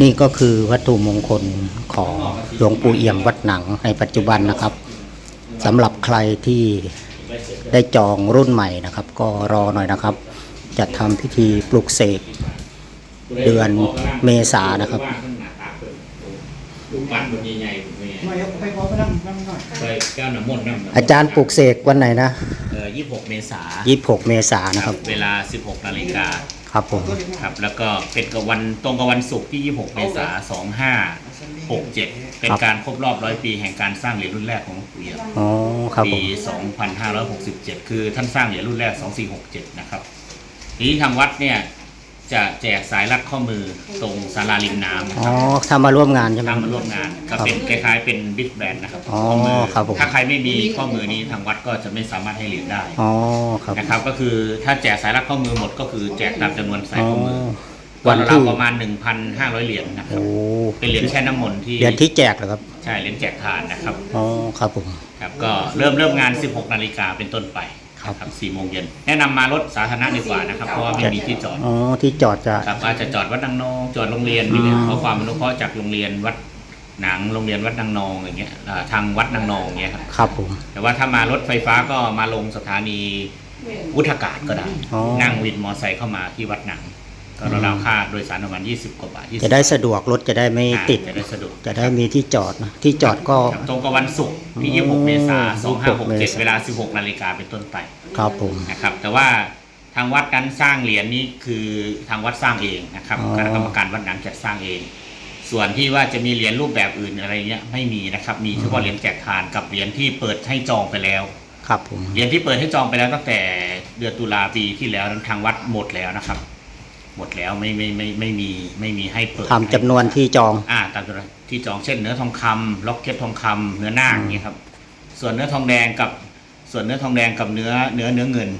นี่ก็คือวัตถุมงคลของหลวงปู่เอี่ยมวัดหนังในปัจจุบันนะครับสำหรับใครที่ได้จองรุ่นใหม่นะครับ ก็รอหน่อยนะครับ จะทำพิธีปลุกเสกเดือนเมษานะครับลูกปัดบนใหญ่ๆผมเนี่ยไม่เอาไปขอไปนั่งนั่งหน่อยเคยแก้วน้ำมนต์น้ำอาจารย์ปลุกเสกวันไหนนะ เอ่อ26 เมษา26 เมษายนนะครับ เวลา 16 นาฬิกา ครับผม ครับแล้วก็เป็นกับวันตรงกับวันศุกร์ที่ 26 เมษา2567 เป็นการครบรอบร้อยปีแห่งการสร้างเหรียญรุ่นแรกของหลวงปู่เอี่ยมอ๋อครับผปีม2567 คือท่านสร้างเหรียญรุ่นแรก 2467 นะครับทีนี้ทางวัดเนี่ย จะแจกสายรัดข้อมือตรงศาลาริมน้ำนะอ๋คอรับถ้ามาร่วมงานใช่ไหมทางมาร่วมงานก็เป็นคล้ายๆเป็นบิ๊กแบรนด์นะครับอ๋อข้อมือครับผม ถ้าใครไม่มีข้อมือนี้ทางวัดก็จะไม่สามารถให้เหรียญได้อ๋อครับนะครับ ก็คือถ้าแจกสายรัดข้อมือหมดก็คือแจกตามจำนวนสายอ๋อข้อมือวัวันนที่ละประมาณ 1,500 เหรียญนะครัโอ้บเป็นเหรียญแช่น้ำมนต์ที่เดือนที่แจกเหรอครับใช่เหรียญแจกทานนะครับอ๋อครับผม ครับก็เริ่มเริ่มงาน 16 นาฬิกาเป็นต้นไป ครับครับ4โมงเย็นแนะนำมารถสาธารณะดีกว่านะครับ เพราะว่าไม่มีที่จอดอ๋อที่จอดจะ ครับอาจจะจอดวัดนางนอง จอดโรงเรียนนี่เนี่ยเพราะความอนุเคราะห์จากโรงเรียนวัดหนังโรงเรียนวัดนางนองอย่างเงี้ยอ่าทางวัดนางนองเงี้ยครับครับผม แต่ว่าถ้ามารถไฟฟ้าก็มาลงสถานีวุฒากาศก็ได้ อ๋อ นั่งวินมอไซค์เข้ามาที่วัดหนัง ก็ราวๆค่าโดยสารประมาณ20 กว่าบาท20จะได้สะดวกรถจะได้ไม่อ่าติด จะได้สะดวกจะได้มีที่จอดนะที่จอดก็ครับตรงกับวันศุกร์ที่อ๋อ26 เมษาย26เมนษายน 2567 เวลา 16 นาฬิกาเป็นต้นไปครับผมนะครับ แต่ว่าทางวัดนั้นสร้างเหรียญนี้คือทางวัดสร้างเองนะครับอ๋อคณะกรรมการวัดหนังจัดสร้างเอง ส่วนที่ว่าจะมีเหรียญรูปแบบอื่นอะไรเงี้ยไม่มีนะครับ มีเฉพาะเหรียญแจกทานกับเหรียญที่เปิดให้จองไปแล้วครับผมเหรียญที่เปิดให้จองไปแล้วตั้งแต่เดือนตุลาปีที่แล้วนั้นทางวัดหมดแล้วนะครับ หมดแล้วไม่ไม่ไม่ไม่มีไม่มีให้เปิดทำจำนวนที่จอง อ่าตามจำนวนที่จองเช่นเนื้อทองคำล็อกเก็ตทองคำเนื้อนาคอย่างเงี้ยครับ ส่วนเนื้อทองแดงกับส่วนเนื้อทองแดงกับเนื้อเนื้อเนื้อเงิน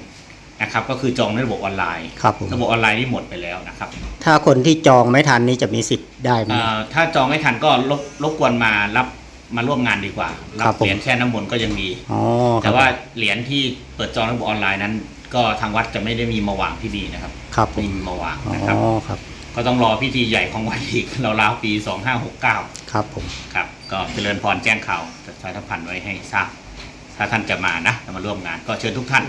นะครับ ก็คือจองในระบบออนไลน์ครับผม ระบบออนไลน์นี่หมดไปแล้วนะครับถ้าคนที่จองไม่ทันนี่จะมีสิทธิ์ได้ไหม เอ่อถ้าจองไม่ทันก็รบรบกวนมารับมาร่วมงานดีกว่าครัรับบผม เหรียญแช่น้ำมนต์ก็ยังมี อ๋อคแต่รับว่าเหรียญที่เปิดจองระบบออนไลน์นั้น ก็ทางวัดจะไม่ได้มีมาวางที่นี่นะครับครับผไม่มมีมาวางอ๋อนะครับครับก็ต้องรอพิธีใหญ่ของวัดอีกราวๆปี 2569 ครับผมครับ ก็เจริญพรแจ้งข่าวประชาสัมพันธ์ไว้ให้ทราบ ถ้าท่านจะมานะจะมาร่วมงาน ก็เชิญทุกท่าน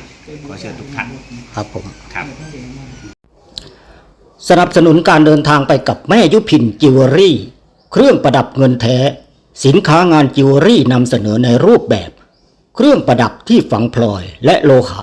ขอเชิญทุกท่านครับผม ครับ สนับสนุนการเดินทางไปกับแม่ยุพินจิวเวลรี่ เครื่องประดับเงินแท้ สินค้างานจิวเวลรี่นำเสนอในรูปแบบ เครื่องประดับที่ฝังพลอยและโลหะ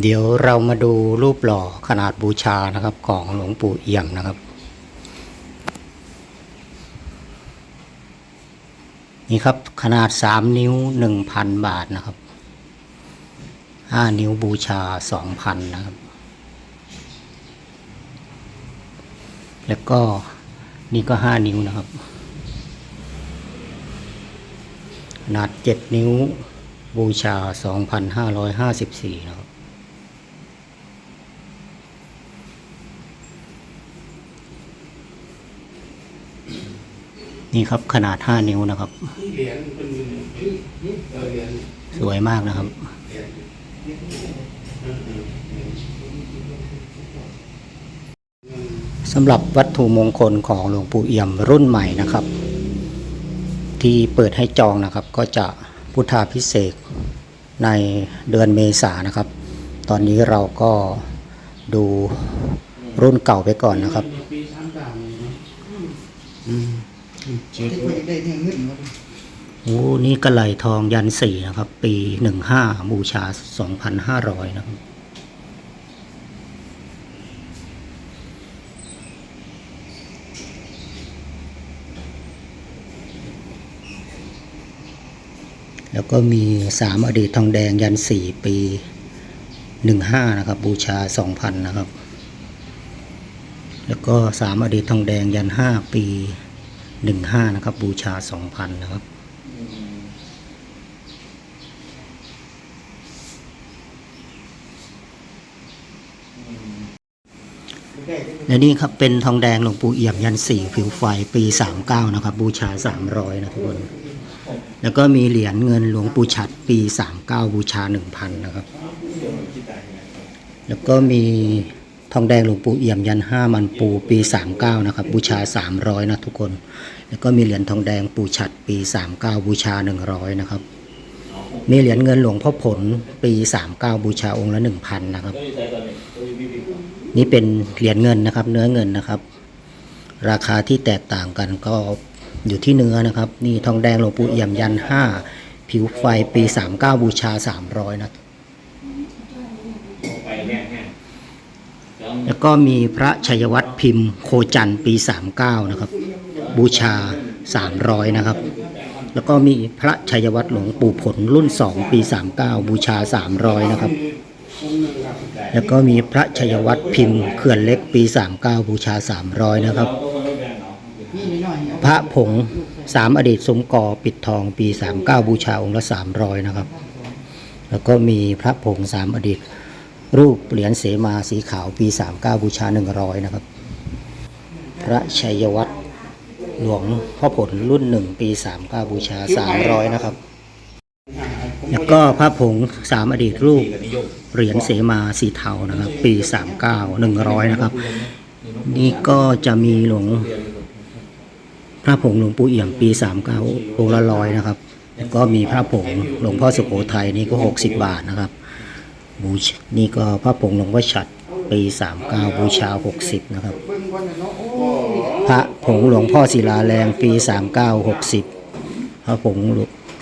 เดี๋ยวเรามาดูรูปหล่อขนาดบูชานะครับของหลวงปู่เอี่ยมนะครับ นี่ครับขนาด 3 นิ้ว 1,000 บาทนะครับ 5 นิ้วบูชา 2,000 นะครับ แล้วก็นี่ก็ 5 นิ้วนะครับ ขนาด 7 นิ้วบูชา 2,554 นะครับ นี่ครับขนาด 5 นิ้วนะครับ สวยมากนะครับ สำหรับวัตถุมงคลของหลวงปู่เอี่ยมรุ่นใหม่นะครับ ที่เปิดให้จองนะครับ ก็จะพุทธาพิเศษในเดือนเมษายนะครับ ตอนนี้เราก็ดูรุ่นเก่าไปก่อนนะครับปีสามสาม เจ็ดที่คุยได้เนี่ยเงินมาโอ้นี่กระไหลทองยันสี่นะครับ ปีหนึ่งห้าบูชาสองพันห้าร้อยนะครับ แล้วก็มีสามอดีตทองแดงยันสี่ปีหนึ่งห้านะครับ บูชาสองพันนะครับ แล้วก็สามอดีตทองแดงยันห้าปี หนึ่งห้านะครับ บูชาสองพันนะครับและนี่ครับเป็นทองแดงหลวงปู่เอี่ยมยันสี่ผิวไฟปีสามเก้านะครับ บูชาสามร้อยนะทุกคน แล้วก็มีเหรียญเงินหลวงปู่ฉัดปีสามเก้าบูชาหนึ่งพันนะครับ แล้วก็มี ทองแดงหลวงปู่เอี่ยมยันห้ามันปูปีสามเก้านะครับบูชาสามร้อยนะทุกคน แล้วก็มีเหรียญทองแดงปู่ฉัดปีสามเก้าบูชาหนึ่งร้อยนะครับ มีเหรียญเงินหลวงพ่อผลปีสามเก้าบูชาองค์ละหนึ่งพันนะครับ นี่เป็นเหรียญเงินนะครับ เนื้อเงินนะครับ ราคาที่แตกต่างกันก็อยู่ที่เนื้อนะครับ นี่ทองแดงหลวงปู่เอี่ยมยันห้าผิวไฟปีสามเก้าบูชาสามร้อยนะ ไปเนี่ยเนี่ยจอง แล้วก็มีพระชัยวัตรพิมพ์โคจันปีสามเก้านะครับ บูชาสามร้อยนะครับ แล้วก็มีพระชัยวัตรหลวงปู่ผลรุ่นสองปีสามเก้าบูชาสามร้อยนะครับ แล้วก็มีพระชัยวัตรพิมพ์เขื่อนเล็กปีสามเก้าบูชาสามร้อยนะครับ พระผงสามอดีตสมกอปิดทองปีสามเก้าบูชาองค์ละสามร้อยนะครับ แล้วก็มีพระผงสามอดีต รูปเหรียญเสมาสีขาวปีสามเก้าบูชาหนึ่งร้อยนะครับ พระชัยวัตรหลวงพ่อผลรุ่นหนึ่งปีสามเก้าบูชาสามร้อยนะครับ แล้วก็พระผงสามอดีตรูปเหรียญเสมาสีเทานะครับ ปีสามเก้าหนึ่งร้อยนะครับ นี่ก็จะมีหลวงพระผงหลวงปู่เอี่ยมปีสามเก้าองค์ละร้อยนะครับ แล้วก็มีพระผงหลวงพ่อสุโขทัยนี่ก็หกสิบบาทนะครับ บูชนี่ก็พระผงหลวงพ่อฉัดปีสามเก้าบูชาหกสิบนะครับ พระผงหลวงพ่อศิลาแรงปีสามเก้าหกสิบพระผง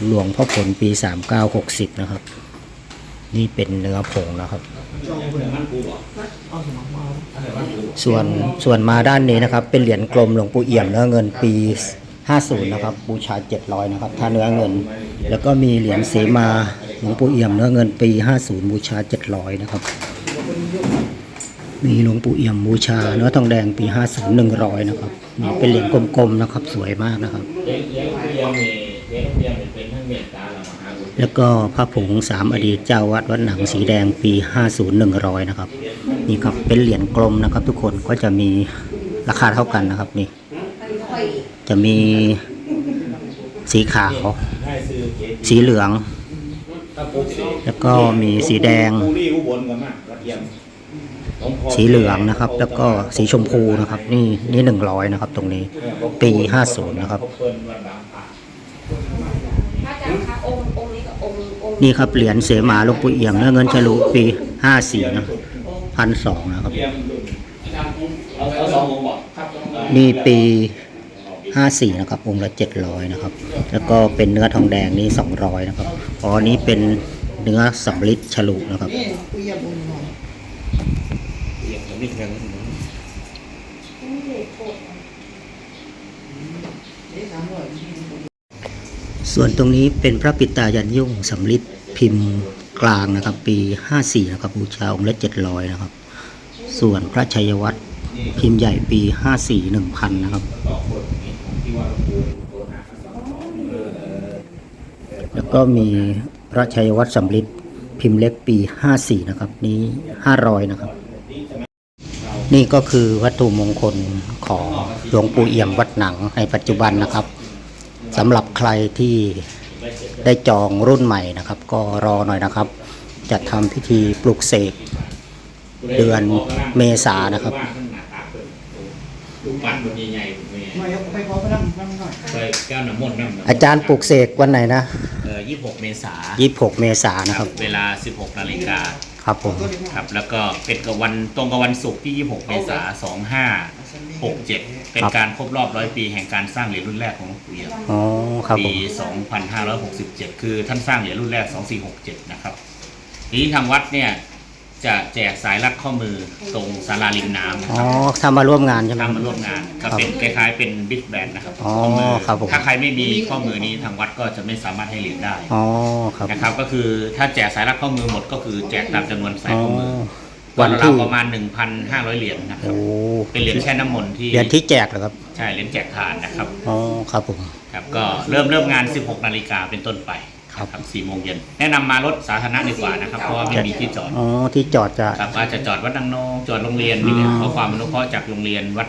หลวงพ่อผลปีสามเก้าหกสิบนะครับ นี่เป็นเนื้อผงนะครับ ส่วนส่วนมาด้านนี้นะครับ เป็นเหรียญกลมหลวงปู่เอี่ยมเนื้อเงินปี50 นะครับ บูชา 700 นะครับ ถ้าเนื้อเงิน แล้วก็มีเหรียญเสมา หลวงปู่เอี่ยมเนื้อเงินปี 50 บูชา 700 นะครับ มีหลวงปู่เอี่ยมบูชาเนื้อทองแดงปี 50 100 นะครับนี่เป็นเหรียญกลมๆนะครับ สวยมากนะครับ แล้วก็พระผงสามอดีตเจ้าวัดวัดหนังสีแดงปี 50 100 นะครับ นี่ครับเป็นเหรียญกลมนะครับ ทุกคนก็จะมีราคาเท่ากันนะครับนี่ จะมีสีขาว สีเหลือง แล้วก็มีสีแดง สีเหลืองนะครับ แล้วก็สีชมพูนะครับ นี่นี่หนึ่งร้อยนะครับ ตรงนี้ ปี50นะครับเปิ้างพระพระอาจารย์คะค์องค์นี้กับนี่ครับเหรียญเสมาหลวงปู่เอี่ยมเนื้อเงินฉลุปี54นะพันสองนะครับมดุลอาจารย์เอาเอาสององค์บอกครับนี่ปี 54นะครับองค์ละ700นะครับแล้วก็เป็นเนื้อทองแดงนี่200นะครับอ๋อนี้เป็นเนื้อสำลิดฉลุนะครับส่วนตรงนี้เป็นพระปิตายันยุ่งสำลิดพิมพ์กลางนะครับ ปี 54นะครับบูชาองค์ละ700นะครับ ส่วนพระชัยวัตรพิมพ์ใหญ่ปี 54 1,000 นะครับ แล้วก็มีพระชัยวัตรสำลิดพิมพ์เล็กปี 54 นะครับ นี้ 500 นะครับ นี่ก็คือวัตถุมงคลของหลวงปู่เอี่ยมวัดหนังในปัจจุบันนะครับสำหรับใครที่ได้จองรุ่นใหม่นะครับ ก็รอหน่อยนะครับ จะทำพิธีปลุกเสกเดือนเมษานะครับ ว่าข้างหน้าตาเปิดดูปันบนใหญ่ๆผมเนี่ยไม่เอาไปขอไปนั่งนั่งหน่อยไปแก้วน้ำมนต์น้ำน้ำอาจารย์ปลุกเสกวันไหนนะเอ่อ26 เมษา26 เมษายนนะครับ เวลา 16นาฬิกาครับผมครับ แล้วก็เป็นกับวันตรงกับวันศุกร์ที่ 26 เมษายน2567 เป็นการครบรอบร้อยปีแห่งการสร้างเหรียญรุ่นแรกของหลวงปู่เอี่ยมอ๋อครับผปี ม 2567 คือท่านสร้างเหรียญรุ่นแรก 2467 นะครับทีนี้ทางวัดเนี่ย จะแจกสายรัดข้อมือตรงศาลาริมน้ำนะอ๋คอรับทำมาร่วมงานใช่ไหม ทำมาร่วมงานก็เป็นคล้ายๆเป็นบิ๊กแบนนะครับอ๋อข้อมือครับผม ถ้าใครไม่มีข้อมือนี้ทางวัดก็จะไม่สามารถให้เหรียญได้อ๋อครับนะครับก็คือถ้าแจกสายรัดข้อมือหมดก็คือแจกตามจำนวนสายอ๋อข้อมือปวัวันนที่ที่ประมาณ 1,500 เหรียญนะครับโอ้เป็นเหรียญแช่น้ำมนต์ที่เหรียญที่แจกเหรอครับใช่เหรียญแจกทานนะครับอ๋อครับผมครับก็เริ่มเริ่มงาน 16 นาฬิกาเป็นต้นไป ครับ ครับ4โมงเย็นแนะนำมารถสาธารณะดีกว่านะครับ เพราะว่าไม่มีที่จอดอ๋อที่จอดจะ ครับอาจจะจอดวัดนางนองจอดโรงเรียนนี่เนี่ยอืมขอความอนุเคราะห์จากโรงเรียนวัด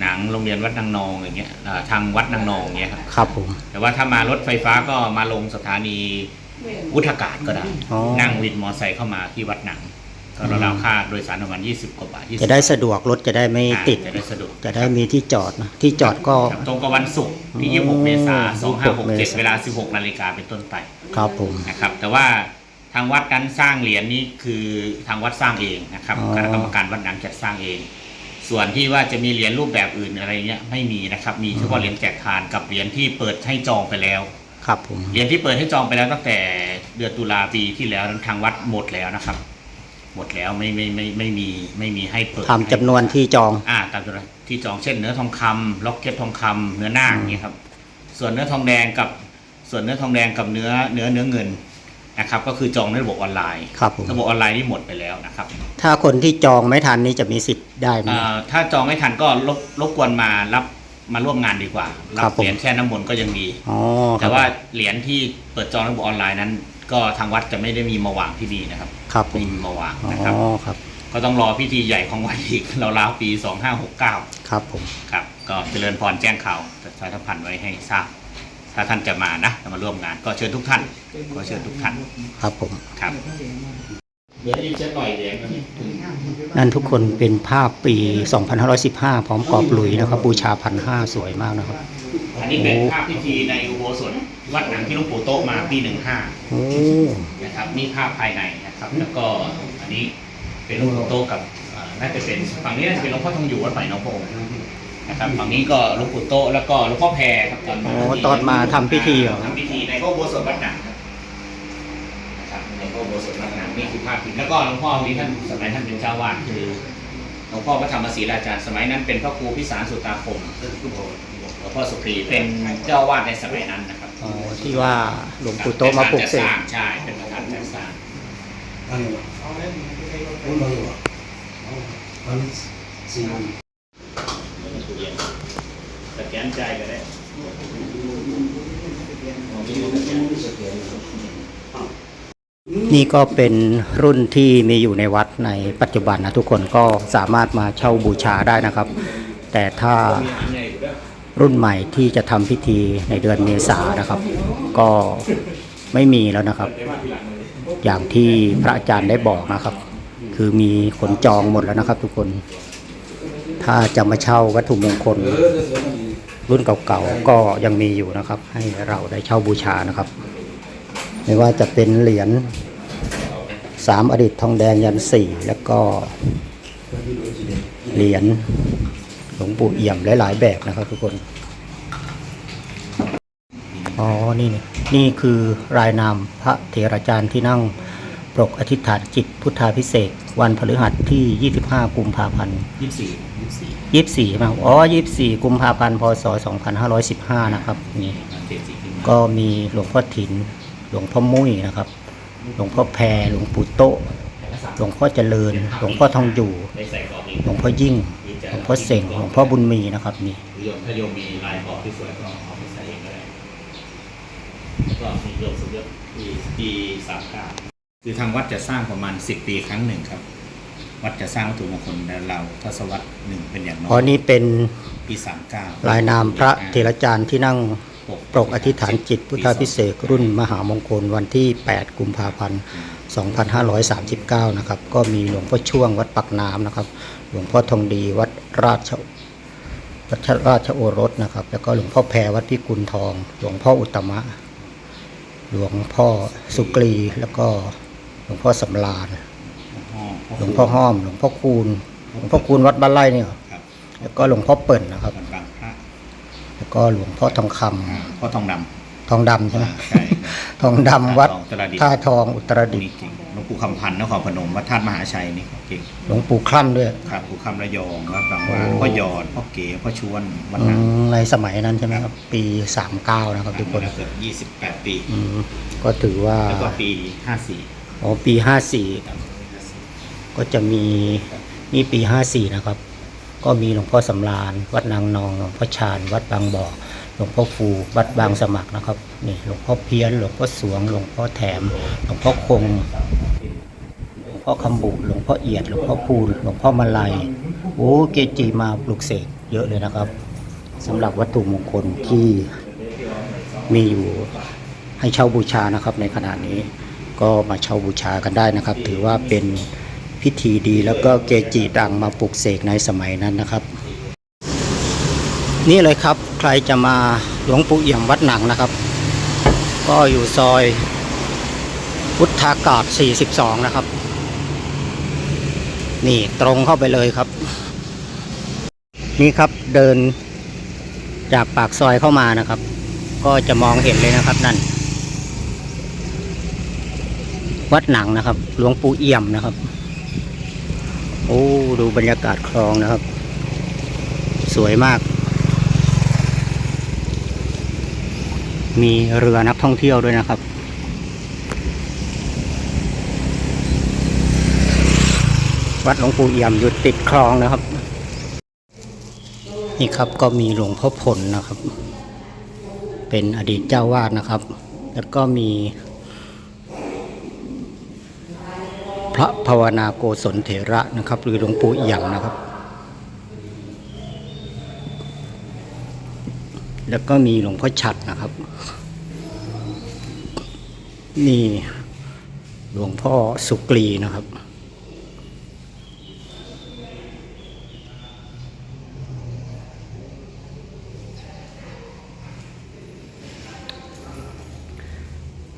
หนังโรงเรียนวัดนางนองอย่างเงี้ยอ่าทางวัดนางนองอย่างเงี้ยครับครับผม แต่ว่าถ้ามารถไฟฟ้าก็มาลงสถานีวุฒากาศก็ได้ อ๋อ นั่งวินมอไซค์เข้ามาที่วัดหนัง ก็ราวๆค่าโดยสารประมาณ20 กว่าบาท20จะได้สะดวกรถจะได้ไม่อ่าติด จะได้สะดวกจะได้มีที่จอดนะที่จอดก็ ครับตรงกับวันศุกร์ที่อ๋อ26 เมษายน 26เมษายน2567เวลา 16 นาฬิกาเป็นต้นไปครับผม นะครับ แต่ว่าทางวัดนั้นสร้างเหรียญนี้คือทางวัดสร้างเองนะครับอ๋อ คณะกรรมการวัดหนังจัดสร้างเอง ส่วนที่ว่าจะมีเหรียญรูปแบบอื่นอะไรเงี้ยไม่มีนะครับ มีเฉพาะเหรียญแจกทานกับเหรียญที่เปิดให้จองไปแล้ว ครับผม เหรียญที่เปิดให้จองไปแล้วตั้งแต่เดือนตุลาปีที่แล้วนั้นทางวัดหมดแล้วนะครับ หมดแล้วไม่ไม่ไม่ไม่มีไม่มีให้เปิดทำจำนวนที่จอง อ่าตามจำนวนที่จองเช่นเนื้อทองคำล็อกเก็ตทองคำเนื้อนาคอย่างเงี้ยครับ ส่วนเนื้อทองแดงกับส่วนเนื้อทองแดงกับเนื้อเนื้อเนื้อเงินนะครับ ก็คือจองในระบบออนไลน์ครับผม ระบบออนไลน์นี่หมดไปแล้วนะครับถ้าคนที่จองไม่ทันนี่จะมีสิทธิ์ได้ไหม อ่าถ้าจองไม่ทันก็รบรบกวนมารับมาร่วมงานดีกว่าครัรับผม เหรียญแช่น้ำมนต์ก็ยังดีอ๋อคแต่รับว่าเหรียญที่เปิดจองระบบออนไลน์นั้น ก็ทางวัดจะไม่ได้มีมาวางที่นี่นะครับครับผไม่มมีมาวางอ๋อนะครับครับก็ต้องรอพิธีใหญ่ของวัดอีกราวๆปี 2569 ครับผมครับ ก็เจริญพรแจ้งข่าวประชาสัมพันธ์ไว้ให้ทราบ ถ้าท่านจะมานะจะมาร่วมงาน ก็เชิญทุกท่าน ก็เชิญทุกท่านครับผม ครับเดี๋ยวอีกสักหน่อยเดี๋ยวถึงนั่นทุกคนเป็นภาพปี 2515 พร้อมกรอบหลุยนะครับ บูชาพันห้าสวยมากนะครับ อันนี้เป็นภาพพิธีในอุโบสถ วัดหนังที่หลวงปู่โตะมาปี15โอ้นะครับนี่ภาพภายในนะครับ แล้วก็อันนี้เป็นหลวงปู่โตะกับอ่าน่าจะเป็นฝั่งนี้น่าจะเป็นหลวงพ่อทองอยู่วัดใหม่หน้องโพงนะครับฝั่งนี้ก็หลวงปู่โตะแล้วก็หลวงพ่อแพรครับตอนมาโอ้ตอนมาทำพิธีเหรอ ทำพิธีในพระอุโบสถวัดหนังครับนะครับในพระอุโบสถวัดหนังนี่คือภาพพิธีแล้วก็หลวงพ่อนี้ท่านสมัยท่านเป็นเจ้าวาดคือหลวงพ่อพระธรรมศรีราชาสมัยนั้นเป็นพระครูพิสารสุตาคม หลวงพ่อสุครีเป็นเจ้าวาดในสมัยนั้นนะครับอ๋อ ที่ว่าหลวงปู่โตมาปลุกเสกใช่เป็นประธานจัดสร้างสแกนใจก็ได้นี่ก็เป็นรุ่นที่มีอยู่ในวัดในปัจจุบันนะทุกคนก็สามารถมาเช่าบูชาได้นะครับ แต่ถ้า รุ่นใหม่ที่จะทำพิธีในเดือนเมษานะครับ ก็ไม่มีแล้วนะครับ อย่างที่พระอาจารย์ได้บอกนะครับ คือมีคนจองหมดแล้วนะครับ ทุกคน ถ้าจะมาเช่าวัตถุมงคล รุ่นเก่าๆก็ยังมีอยู่นะครับ ให้เราได้เช่าบูชานะครับ ไม่ว่าจะเป็นเหรียญสามอดีตทองแดงยันสี่แล้วก็เหรียญ หลวงปู่เอี่ยมหลายๆแบบนะครับทุกคน อ๋อ นี่นี่นี่คือรายนามพระเถราจารย์ที่นั่งปรกอธิษฐานจิตพุทธาพิเศษกวันพฤหัสที่ 25 กุมภาพันธ์ ยี่สิบสี่ยี่สิบสี่24ใช่ไหมครับอ๋อ 24 กุมภาพันธ์ พศ 2515 นะครับนี่ เจ็ดสี่ขึ้นมาก็มีหลวงพ่อถิน หลวงพ่อมุ้ยนะครับ หลวงพ่อแพร หลวงปู่โตะหลวงพ่อเจริญ หลวงพ่อทองอยู่ ได้ใส่กรอบนี้หลวงพ่อยิ่ง หลวงพ่อเสงหลวงพ่อบุญมีนะครับนี่โยมถ้าโยมมีลายกรอบที่สวยก็เอาไปใส่เองก็ได้แล้วก็มีโยมสมยศปีปีสามเก้าคือทางวัดจะสร้างประมาณสิบปีครั้งหนึ่งครับ วัดจะสร้างวัตถุมงคลและเราทศวรรษหนึ่งเป็นอย่างน้ออ๋อยนี่เป็นปีสามเก้าลายนามพระเถรจารย์ที่นั่ง ปรกอธิษฐานจิตพุทธาพิเศษกรุ่นมหามงคลวันที่ 8 กุมภาพันธ์ 2539 นะครับ ก็มีหลวงพ่อช่วงวัดปักน้ำนะครับ หลวงพ่อทองดีวัดราชวัดราชโอรสนะครับ แล้วก็หลวงพ่อแพรวัดพิกุลทอง หลวงพ่ออุตตมะ หลวงพ่อสุกรีแล้วก็หลวงพ่อสำราญหลวงพ่อห้อม หลวงพ่อคูณหลวงพ่อคูณวัดบ้านไร่เนี่ยครับแล้วก็หลวงพ่อเปิ่นนะครับบางพระ แล้วก็หลวงพ่อทองคำอ่าพ่อทองดทองดำใช่ไหมำใช่ทองดำวัดทองตระดิษฐ์ท่าทองอุตรดิตถ์นี่เก่งหลวงปู่คำพันธ์นครพนมวัดธาตุมหาชัยนี่ก็เก่งหลวงปู่คล่ำด้วย ครับปู่คำระยองวัดบางโอ้วานพ่อยอดพ่อเก๋พ่อชวนวัดอืนั้นมในสมัยนั้นใช่ไหมครับ ปี 39 นะครับทุกคนเกิด28 ปี อืมก็ถือว่าแล้วก็ปี 54อ๋อปี 54 ก็จะมีนี่ปีห้าสี่นะครับ ก็มีหลวงพ่อสำราญ วัดนางนองหลวงพ่อชาญวัดบางบ่อหลวงพ่อฟูวัดบางสมัครนะครับนี่หลวงพ่อเพี้ยนหลวงพ่อสวงหลวงพ่อแถม หลวงพ่อคงหลวงพ่อคำบุหลวงพ่อเอียดหลวงพ่อพูนหลวงพ่อมาลัยโอ้เกจิมาปลุกเสกเยอะเลยนะครับสำหรับวัตถุมงคลที่มีอยู่ให้เช่าบูชานะครับในขณะนี้ก็มาเช่าบูชากันได้นะครับ ถือว่าเป็น พิธีดีแล้วก็เกจิดังมาปลุกเสกในสมัยนั้นนะครับ นี่เลยครับใครจะมาหลวงปู่เอี่ยมวัดหนังนะครับ ก็อยู่ซอยพุทธากาศ 42 นะครับ นี่ตรงเข้าไปเลยครับ นี่ครับเดินจากปากซอยเข้ามานะครับ ก็จะมองเห็นเลยนะครับนั่นวัดหนังนะครับ หลวงปู่เอี่ยมนะครับ โอ้ดูบรรยากาศคลองนะครับ สวยมาก มีเรือนักท่องเที่ยวด้วยนะครับ วัดหลวงปู่เอี่ยมอยู่ติดคลองนะครับ นี่ครับก็มีหลวงพ่อผลนะครับ เป็นอดีตเจ้าวาดนะครับ แล้วก็มี พระภาวนาโกศลเถระนะครับ หรือหลวงปู่เอี่ยมนะครับ แล้วก็มีหลวงพ่อฉัดนะครับ นี่หลวงพ่อสุกรีนะครับ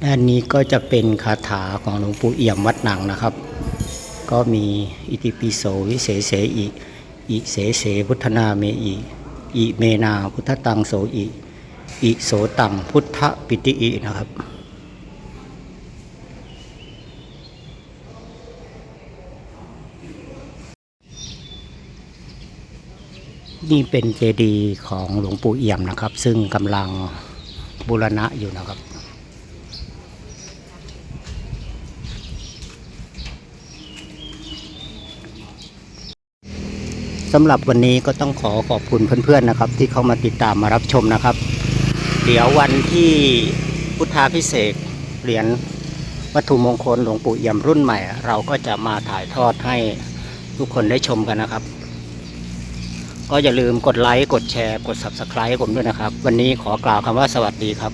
ด้านนี้ก็จะเป็นคาถาของหลวงปู่เอี่ยมวัดหนังนะครับ ก็มีอิติปิโสวิเศษเสอิอิเสเสพุทธนาเมอิอิเมนาพุทธตังโสอิอิโสตังพุทธปิติอินะครับนี่เป็นเจดีย์ของหลวงปู่เอี่ยมนะครับ ซึ่งกำลังบูรณะอยู่นะครับ สำหรับวันนี้ก็ต้องขอขอบคุณเพื่อนๆนะครับ ที่เข้ามาติดตามมารับชมนะครับ เดี๋ยววันที่พุทธาพิเศษเหรียญวัตถุมงคลหลวงปู่เอี่ยมรุ่นใหม่ เราก็จะมาถ่ายทอดให้ทุกคนได้ชมกันนะครับ ก็อย่าลืมกดไลค์กดแชร์ กด Subscribe ให้ผมด้วยนะครับ วันนี้ขอกล่าวคำว่าสวัสดีครับ